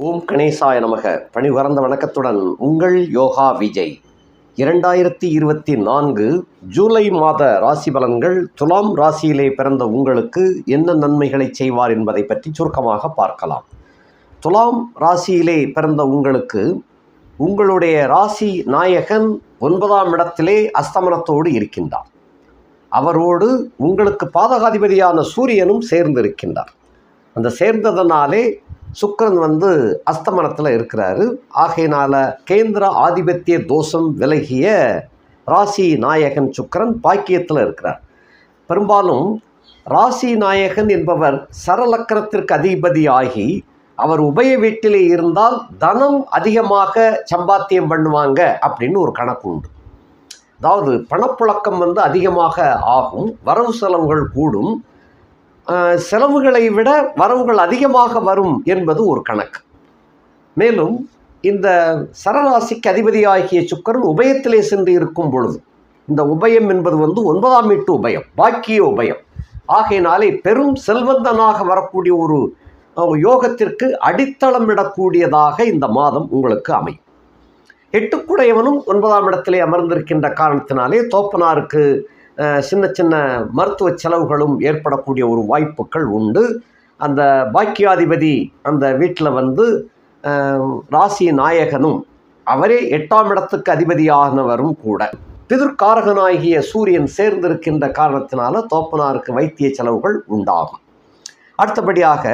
ஓம் கணேசாய நமக. பணிவறந்த வணக்கத்துடன் உங்கள் யோகா விஜய். இரண்டாயிரத்தி இருபத்தி நான்கு ஜூலை மாத ராசி பலன்கள் துலாம் ராசியிலே பிறந்த உங்களுக்கு என்ன நன்மைகளை செய்வார் என்பதை பற்றி சுருக்கமாக பார்க்கலாம். துலாம் ராசியிலே பிறந்த உங்களுக்கு உங்களுடைய ராசி நாயகன் ஒன்பதாம் இடத்திலே அஸ்தமனத்தோடு இருக்கின்றார். அவரோடு உங்களுக்கு பாதகாதிபதியான சூரியனும் சேர்ந்திருக்கின்றார். அந்த சேர்ந்ததனாலே சுக்கரன் வந்து அஸ்தமனத்தில் இருக்கிறாரு. ஆகையினால கேந்திர ஆதிபத்திய தோஷம் விலகிய ராசி நாயகன் சுக்கிரன் பாக்கியத்தில் இருக்கிறார். பெரும்பாலும் ராசி நாயகன் என்பவர் சரலக்கரத்திற்கு அதிபதி ஆகி அவர் உபய வீட்டிலே இருந்தால் தனம் அதிகமாக சம்பாத்தியம் பண்ணுவாங்க அப்படின்னு ஒரு கணக்கு உண்டு. அதாவது பணப்புழக்கம் வந்து அதிகமாக ஆகும் வரவு செலவுகள் கூடும் செலவுகளை விட வரவுகள் அதிகமாக வரும் என்பது ஒரு கணக்கு. மேலும் இந்த சரராசிக்கு அதிபதியாகிய சுக்கரன் உபயத்திலே சென்று இருக்கும் பொழுது இந்த உபயம் என்பது வந்து ஒன்பதாம் வீட்டு உபயம் பாக்கிய உபயம். ஆகையினாலே பெரும் செல்வந்தனாக வரக்கூடிய ஒரு யோகத்திற்கு அடித்தளமிடக்கூடியதாக இந்த மாதம் உங்களுக்கு அமையும். எட்டுக்குடையவனும் ஒன்பதாம் இடத்திலே அமர்ந்திருக்கின்ற காரணத்தினாலே தோப்பனாருக்கு சின்ன சின்ன மருத்துவ செலவுகளும் ஏற்படக்கூடிய ஒரு வாய்ப்புகள் உண்டு. அந்த பாக்கியாதிபதி அந்த வீட்டில் வந்து ராசி நாயகனும் அவரே எட்டாம் இடத்துக்கு அதிபதியானவரும் கூட. பிதிர்காரகனாகிய சூரியன் சேர்ந்திருக்கின்ற காரணத்தினால தோப்பனாருக்கு வைத்திய செலவுகள் உண்டாகும். அடுத்தபடியாக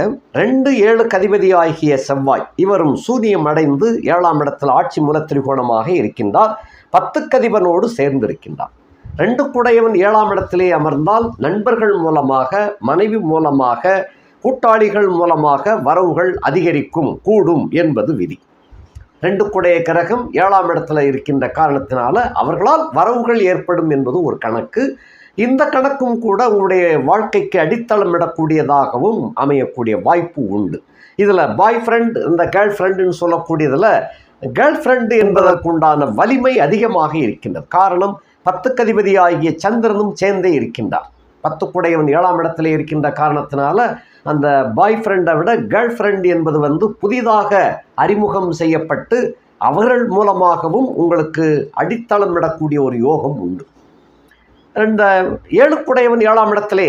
ரெண்டு ஏழு கதிபதியாகிய செவ்வாய் இவரும் சூரியம் அடைந்து ஏழாம் இடத்தில் ஆட்சி மூல திரிகோணமாக இருக்கின்றார். பத்து கதிபனோடு சேர்ந்திருக்கின்றார். ரெண்டு குடையவன் ஏழாம் இடத்திலே அமர்ந்தால் நண்பர்கள் மூலமாக மனைவி மூலமாக கூட்டாளிகள் மூலமாக வரவுகள் அதிகரிக்கும் கூடும் என்பது விதி. ரெண்டு குடைய கிரகம் ஏழாம் இடத்துல இருக்கின்ற காரணத்தினால அவர்களால் வரவுகள் ஏற்படும் என்பது ஒரு கணக்கு. இந்த கணக்கும் கூட உங்களுடைய வாழ்க்கைக்கு அடித்தளமிடக்கூடியதாகவும் அமையக்கூடிய வாய்ப்பு உண்டு. இதில் பாய் ஃப்ரெண்ட் இந்த கேர்ள் ஃப்ரெண்டுன்னு சொல்லக்கூடியதில் கேர்ள் ஃப்ரெண்டு என்பதற்குண்டான வலிமை அதிகமாக இருக்கின்றது. காரணம் பத்துக்கதிபதி ஆகிய சந்திரனும் சேர்ந்தே இருக்கின்றார். பத்து குடையவன் ஏழாம் இடத்துல இருக்கின்ற காரணத்தினால அந்த பாய் ஃப்ரெண்டை விட கேர்ள் ஃப்ரெண்ட் என்பது வந்து புதிதாக அறிமுகம் செய்யப்பட்டு அவர்கள் மூலமாகவும் உங்களுக்கு அடித்தளம் விடக்கூடிய ஒரு யோகம் உண்டு. இந்த ஏழுக்குடையவன் ஏழாம் இடத்திலே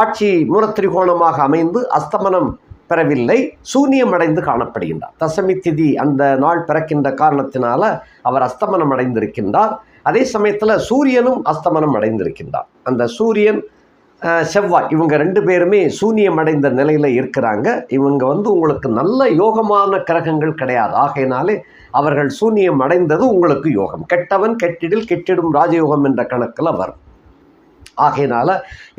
ஆட்சி மூலத்திரிகோணமாக அமைந்து அஸ்தமனம் பெறவில்லை சூன்யம் அடைந்து காணப்படுகின்றார். தசமி திதி அந்த நாள் பிறக்கின்ற காரணத்தினால அவர் அஸ்தமனம் அடைந்திருக்கின்றார். அதே சமயத்தில் சூரியனும் அஸ்தமனம் அடைந்திருக்கின்றான் அந்த சூரியன் செவ்வாய் இவங்க ரெண்டு பேருமே சூன்யம் அடைந்த நிலையில் இருக்கிறாங்க. இவங்க வந்து உங்களுக்கு நல்ல யோகமான கிரகங்கள் கிடையாது. ஆகையினாலே அவர்கள் சூன்யம் அடைந்தது உங்களுக்கு யோகம். கெட்டவன் கெட்டிடில் கெட்டிடும் ராஜயோகம் என்ற கணக்கில் வரும். ஆகையினால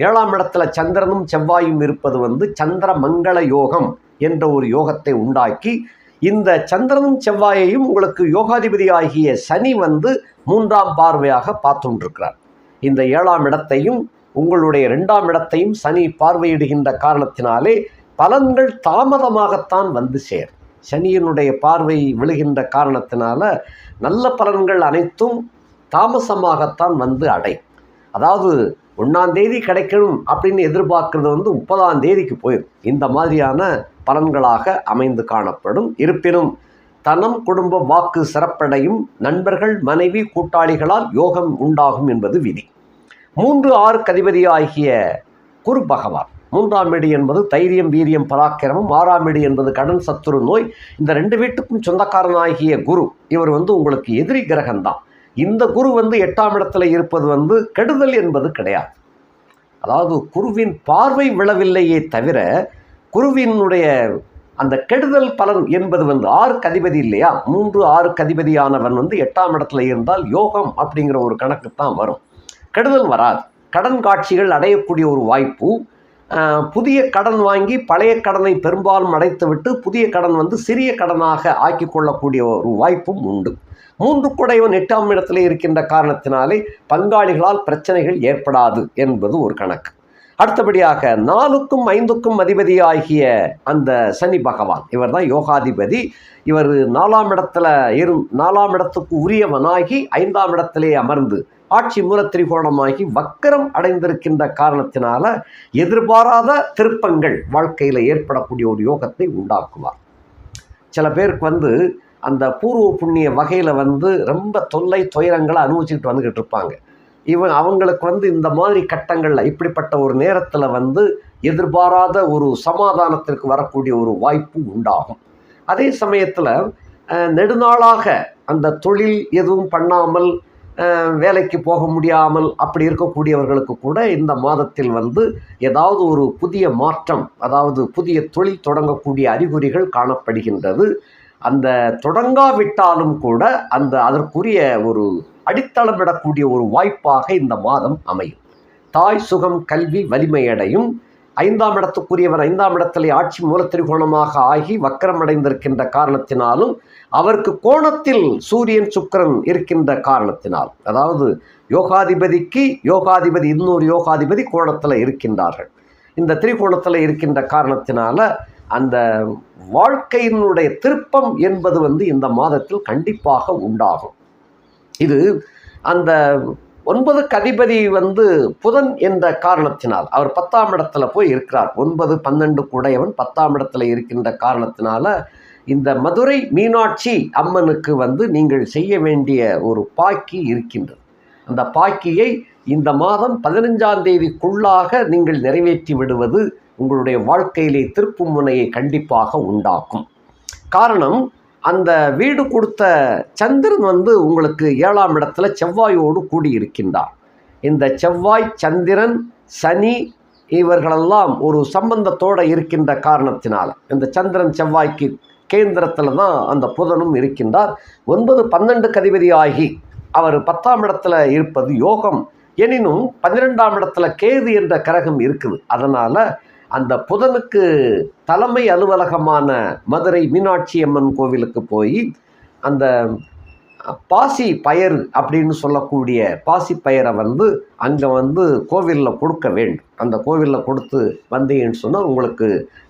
ஏழாம் இடத்துல சந்திரனும் செவ்வாயும் இருப்பது வந்து சந்திர மங்கள யோகம் என்ற ஒரு யோகத்தை உண்டாக்கி இந்த சந்திரனும் செவ்வாயையும் உங்களுக்கு யோகாதிபதி ஆகிய சனி வந்து மூன்றாம் பார்வையாக பார்த்துண்டிருக்கிறார். இந்த ஏழாம் இடத்தையும் உங்களுடைய இரண்டாம் இடத்தையும் சனி பார்வையிடுகின்ற காரணத்தினாலே பலன்கள் தாமதமாகத்தான் வந்து சேர் சனியினுடைய பார்வை விழுகின்ற காரணத்தினால நல்ல பலன்கள் அனைத்தும் தாமசமாகத்தான் வந்து அடையும். அதாவது ஒன்றாம் தேதி கிடைக்கணும் அப்படின்னு எதிர்பார்க்கறது வந்து முப்பதாம் தேதிக்கு போயிடும். இந்த மாதிரியான பலன்களாக அமைந்து காணப்படும். இருப்பினும் தனம் குடும்ப வாக்கு சிறப்படையும் நண்பர்கள் மனைவி கூட்டாளிகளால் யோகம் உண்டாகும் என்பது விதி. மூன்று ஆறு கதிபதி ஆகிய குரு பகவான். மூன்றாம் வீடு என்பது தைரியம் வீரியம் பராக்கிரமம். ஆறாம் வீடு என்பது கடன் சத்துரு நோய். இந்த ரெண்டு வீட்டுக்கும் சொந்தக்காரனாகிய குரு இவர் வந்து உங்களுக்கு எதிரி கிரகம்தான். இந்த குரு வந்து எட்டாம் இடத்துல இருப்பது வந்து கெடுதல் என்பது கிடையாது. அதாவது குருவின் பார்வை விழவில்லையே தவிர குருவினுடைய அந்த கெடுதல் பலன் என்பது வந்து ஆறு கதிபதி இல்லையா? மூன்று ஆறு கதிபதியானவன் வந்து எட்டாம் இடத்துல இருந்தால் யோகம் அப்படிங்கிற ஒரு கணக்கு தான் வரும். கெடுதல் வராது. கடன் காட்சிகள் அடையக்கூடிய ஒரு வாய்ப்பு. புதிய கடன் வாங்கி பழைய கடனை பெரும்பாலும் அடைத்துவிட்டு புதிய கடன் வந்து சிறிய கடனாக ஆக்கி கொள்ளக்கூடிய ஒரு வாய்ப்பும் உண்டு. மூன்று குடைவன் எட்டாம் இடத்துல இருக்கின்ற காரணத்தினாலே பங்காளிகளால் பிரச்சனைகள் ஏற்படாது என்பது ஒரு கணக்கு. அடுத்தபடியாக நாலுக்கும் ஐந்துக்கும் அதிபதியாகிய அந்த சனி பகவான் இவர் தான் யோகாதிபதி. இவர் நாலாம் இடத்துல இரு நாலாம் இடத்துக்கு உரியவனாகி ஐந்தாம் இடத்திலே அமர்ந்து ஆட்சி மூலத்திரிகோணமாகி வக்கரம் அடைந்திருக்கின்ற காரணத்தினால எதிர்பாராத திருப்பங்கள் வாழ்க்கையில் ஏற்படக்கூடிய ஒரு யோகத்தை உண்டாக்குவார். சில பேருக்கு வந்து அந்த பூர்வ புண்ணிய வகையில் வந்து ரொம்ப தொல்லை துயரங்களை அனுபவிச்சுக்கிட்டு வந்துக்கிட்டு இருப்பாங்க. இவன் அவங்களுக்கு வந்து இந்த மாதிரி கட்டங்களில் இப்படிப்பட்ட ஒரு நேரத்தில் வந்து எதிர்பாராத ஒரு சமாதானத்திற்கு வரக்கூடிய ஒரு வாய்ப்பு உண்டாகும். அதே சமயத்தில் நெடுநாளாக அந்த தொழில் எதுவும் பண்ணாமல் வேலைக்கு போக முடியாமல் அப்படி இருக்கக்கூடியவர்களுக்கு கூட இந்த மாதத்தில் வந்து ஏதாவது ஒரு புதிய மாற்றம் அதாவது புதிய தொழில் தொடங்கக்கூடிய அறிகுறிகள் காணப்படுகின்றது. அந்த தொடங்காவிட்டாலும் கூட அந்த அதற்குரிய ஒரு அடித்தளமிடக்கூடிய ஒரு வாய்ப்பாக இந்த மாதம் அமையும். தாய் சுகம் கல்வி வலிமையடையும் ஐந்தாம் இடத்துக்குரியவர் ஐந்தாம் இடத்திலே ஆட்சி மூலத்திரிகோணமாக ஆகி வக்கரமடைந்திருக்கின்ற காரணத்தினாலும் அவருக்கு கோணத்தில் சூரியன் சுக்கிரன் இருக்கின்ற காரணத்தினால் அதாவது யோகாதிபதிக்கு யோகாதிபதி இன்னொரு யோகாதிபதி கோணத்தில் இருக்கின்றார்கள். இந்த திரிகோணத்தில் இருக்கின்ற காரணத்தினால அந்த வாழ்க்கையினுடைய திருப்பம் என்பது வந்து இந்த மாதத்தில் கண்டிப்பாக உண்டாகும். இது அந்த ஒன்பது கதிபதி வந்து புதன் என்ற காரணத்தினால் அவர் பத்தாம் இடத்துல போய் இருக்கிறார். ஒன்பது பன்னெண்டு கூடையவன் பத்தாம் இடத்துல இருக்கின்ற காரணத்தினால இந்த மதுரை மீனாட்சி அம்மனுக்கு வந்து நீங்கள் செய்ய வேண்டிய ஒரு பாக்கி இருக்கின்றது. அந்த பாக்கியை இந்த மாதம் பதினஞ்சாம் தேதிக்குள்ளாக நீங்கள் நிறைவேற்றி விடுவது உங்களுடைய வாழ்க்கையிலே திருப்பு முனையை கண்டிப்பாக உண்டாக்கும். காரணம் அந்த வீடு கொடுத்த சந்திரன் வந்து உங்களுக்கு ஏழாம் இடத்துல செவ்வாயோடு கூடி இருக்கின்றார் இந்த செவ்வாய் சந்திரன் சனி இவர்களெல்லாம் ஒரு சம்பந்தத்தோடு இருக்கின்ற காரணத்தினால் இந்த சந்திரன் செவ்வாய்க்கு கேந்திரத்தில் தான் அந்த புதனும் இருக்கின்றார். ஒன்பது பன்னெண்டு கதிபதி ஆகி அவர் பத்தாம் இடத்துல இருப்பது யோகம். எனினும் பன்னிரெண்டாம் இடத்துல கேது என்ற கரகம் இருக்குது. அதனால் அந்த புதனுக்கு தலைமை அலுவலகமான மதுரை மீனாட்சி அம்மன் கோவிலுக்கு போய் அந்த பாசி பயர் அப்படின்னு சொல்லக்கூடிய பாசி பயரை வந்து அங்கே வந்து கோவிலில் கொடுக்க வேண்டும். அந்த கோவிலில் கொடுத்து வந்தீங்கன்னு சொன்னால் உங்களுக்கு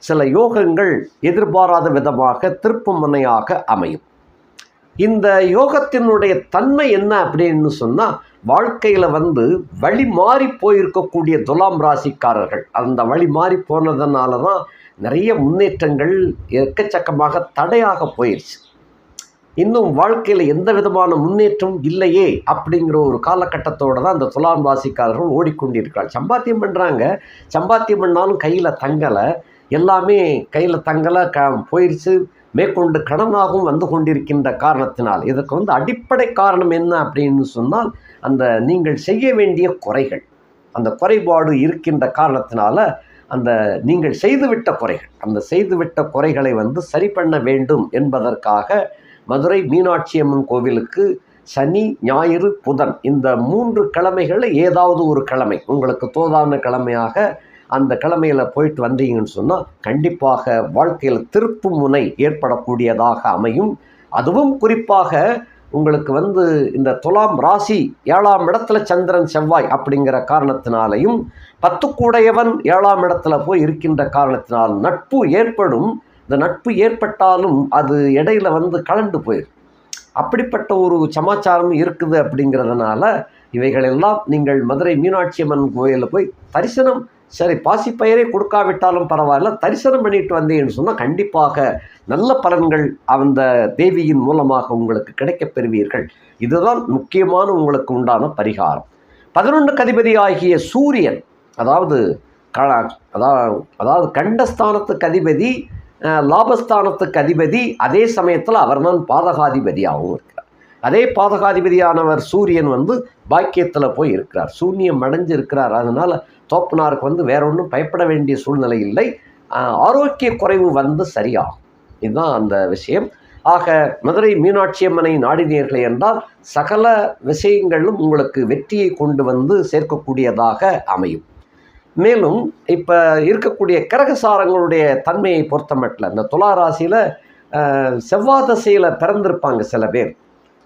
சில யோகங்கள் எதிர்பாராத விதமாக திருப்பு முனையாக அமையும். இந்த யோகத்தினுடைய தன்மை என்ன அப்படின்னு சொன்னால் வாழ்க்கையில் வந்து வழி மாறி போயிருக்கக்கூடிய துலாம் ராசிக்காரர்கள். அந்த வழி மாறி போனதுனால தான் நிறைய முன்னேற்றங்கள் எக்கச்சக்கமாக தடையாக போயிடுச்சு இன்னும் வாழ்க்கையில் எந்த விதமான முன்னேற்றம் இல்லையே அப்படிங்கிற ஒரு காலகட்டத்தோடு தான் அந்த துலாம் ராசிக்காரர்கள் ஓடிக்கொண்டிருக்கிறார் சம்பாத்தியம் பண்ணுறாங்க சம்பாத்தியம் பண்ணாலும் கையில் தங்கலை. எல்லாமே கையில் தங்கலை க போயிடுச்சு மேற்கொண்டு கடனாகவும் வந்து கொண்டிருக்கின்ற காரணத்தினால். இதற்கு வந்து அடிப்படை காரணம் என்ன அப்படின்னு சொன்னால் அந்த நீங்கள் செய்ய வேண்டிய குறைகள். அந்த குறைபாடு இருக்கின்ற காரணத்தினால அந்த நீங்கள் செய்துவிட்ட குறைகள். அந்த செய்துவிட்ட குறைகளை வந்து சரி பண்ண வேண்டும் என்பதற்காக மதுரை மீனாட்சி அம்மன் கோவிலுக்கு சனி ஞாயிறு புதன் இந்த மூன்று கிழமைகளில் ஏதாவது ஒரு கிழமை உங்களுக்கு தோதான கிழமையாக அந்த கிழமையில் போயிட்டு வந்தீங்கன்னு சொன்னால் கண்டிப்பாக வாழ்க்கையில் திருப்பு முனை ஏற்படக்கூடியதாக அமையும். அதுவும் குறிப்பாக உங்களுக்கு வந்து இந்த துலாம் ராசி ஏழாம் இடத்துல சந்திரன் செவ்வாய் அப்படிங்கிற காரணத்தினாலையும் பத்துக்கூடையவன் ஏழாம் இடத்துல போய் இருக்கின்ற காரணத்தினால் நட்பு ஏற்படும். இந்த நட்பு ஏற்பட்டாலும் அது இடையில வந்து கலண்டு போயிடும் அப்படிப்பட்ட ஒரு சமாச்சாரம் இருக்குது அப்படிங்கிறதுனால இவைகளெல்லாம் நீங்கள் மதுரை மீனாட்சி அம்மன் கோயிலில் போய் தரிசனம் சரி பாசிப்பயிரே கொடுக்காவிட்டாலும் பரவாயில்ல தரிசனம் பண்ணிட்டு வந்தேன்னு சொன்னால் கண்டிப்பாக நல்ல பலன்கள் அந்த தேவியின் மூலமாக உங்களுக்கு கிடைக்கப் பெறுவீர்கள். இதுதான் முக்கியமான உங்களுக்கு உண்டான பரிகாரம். பதினொன்று கதிபதி ஆகிய சூரியன் அதாவது க அதாவது அதாவது கண்டஸ்தானத்துக்கு அதிபதி லாபஸ்தானத்துக்கு அதிபதி அதே சமயத்தில் அவர்தான் பாதகாதிபதியாகவும் இருக்கிறார். அதே பாதகாதிபதியானவர் சூரியன் வந்து பாக்கியத்தில் போய் இருக்கிறார். சூன்யம் அடைஞ்சு இருக்கிறார் அதனால் தோப்பனாருக்கு வந்து வேற ஒன்றும் பயப்பட வேண்டிய சூழ்நிலை இல்லை. ஆரோக்கிய குறைவு வந்து சரியாகும். இதுதான் அந்த விஷயம். ஆக மதுரை மீனாட்சி அம்மனை நாடினீர்கள் என்றால் சகல விஷயங்களும் உங்களுக்கு வெற்றியை கொண்டு வந்து சேர்க்கக்கூடியதாக அமையும். மேலும் இப்போ இருக்கக்கூடிய கிரகசாரங்களுடைய தன்மையை பொறுத்த மட்டும் இந்த துலா ராசியில் செவ்வாய் தசையில் பிறந்திருப்பாங்க சில பேர்.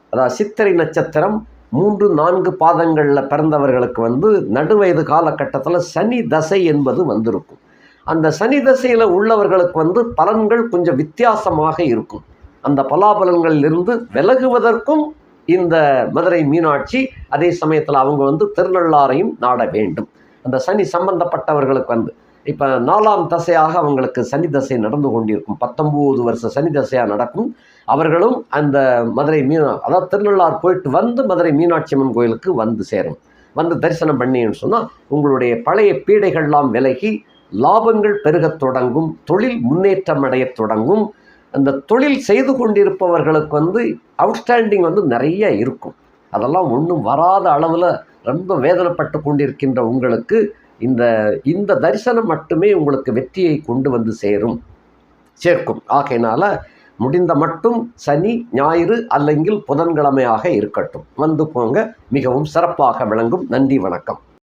அதாவது சித்திரை நட்சத்திரம் மூன்று நான்கு பாதங்களில் பிறந்தவர்களுக்கு வந்து நடுவயது காலகட்டத்தில் சனி தசை என்பது வந்திருக்கும். அந்த சனி தசையில் உள்ளவர்களுக்கு வந்து பலன்கள் கொஞ்சம் வித்தியாசமாக இருக்கும். அந்த பலாபலன்களிலிருந்து விலகுவதற்கும் இந்த மதுரை மீனாட்சி அதே சமயத்தில் அவங்க வந்து திருநள்ளாரையும் நாட வேண்டும். அந்த சனி சம்பந்தப்பட்டவர்களுக்கு வந்து இப்போ நாலாம் தசையாக அவங்களுக்கு சனி தசை நடந்து கொண்டிருக்கும். பத்தொம்போது வருஷ சனி தசையாக நடக்கும். அவர்களும் அந்த மதுரை மீனா அதாவது திருநள்ளார் போயிட்டு வந்து மதுரை மீனாட்சி அம்மன் கோயிலுக்கு வந்து சேரும். வந்து தரிசனம் பண்ணின்னு சொன்னால் உங்களுடைய பழைய பீடைகள்லாம் விலகி லாபங்கள் பெருகத் தொடங்கும். தொழில் முன்னேற்றம் அடையத் தொடங்கும். அந்த தொழில் செய்து கொண்டிருப்பவர்களுக்கு வந்து அவுட்ஸ்டாண்டிங் வந்து நிறைய இருக்கும். அதெல்லாம் ஒன்றும் வராத அளவில் ரொம்ப வேதனைப்பட்டு கொண்டிருக்கின்ற உங்களுக்கு இந்த இந்த தரிசனம் மட்டுமே உங்களுக்கு வெற்றியை கொண்டு வந்து சேரும் சேர்க்கும். ஆகையினால முடிந்த மட்டும் சனி ஞாயிறு அல்லங்கில் புதன்கிழமையாக இருக்கட்டும். வந்து போங்க மிகவும் சிறப்பாக விளங்கும். நன்றி வணக்கம்.